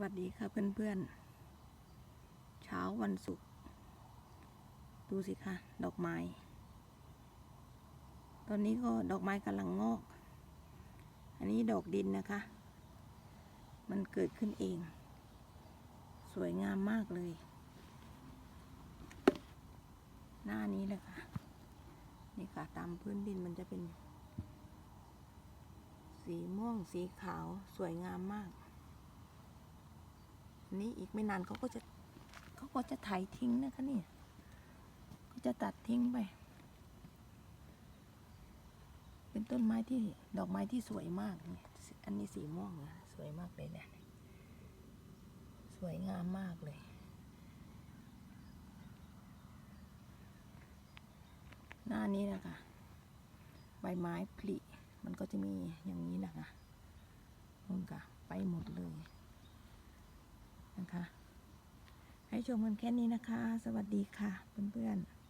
วัสดีค่ะเพื่อนๆ เช้าวันศุกร์ดูสิคะดอกไม้ ตอนนี้ก็ดอกไม้กำลังงอก อันนี้ดอกดินนะคะ มันเกิดขึ้นเอง สวยงามมากเลย หน้านี้เลยค่ะ นี่ค่ะตามพื้นดินมันจะเป็น สีม่วงสีขาวสวยงามมาก นี้อีกไม่นานเขาก็จะเขาก็จะไถทิ้งนะคะนี่ก็จะตัดทิ้งไป เป็นต้นไม้ที่ดอกไม้ที่สวยมากเนี่ยอันนี้สีม่วงนะสวยมากเลยเนี่ยสวยงามมากเลยหน้านี้นะคะใบไม้ผลิมันก็จะมีอย่างนี้นะคะนู่นค่ะไปหมดเลย นะคะ ให้ชมกันแค่นี้นะคะ สวัสดีค่ะเพื่อนๆ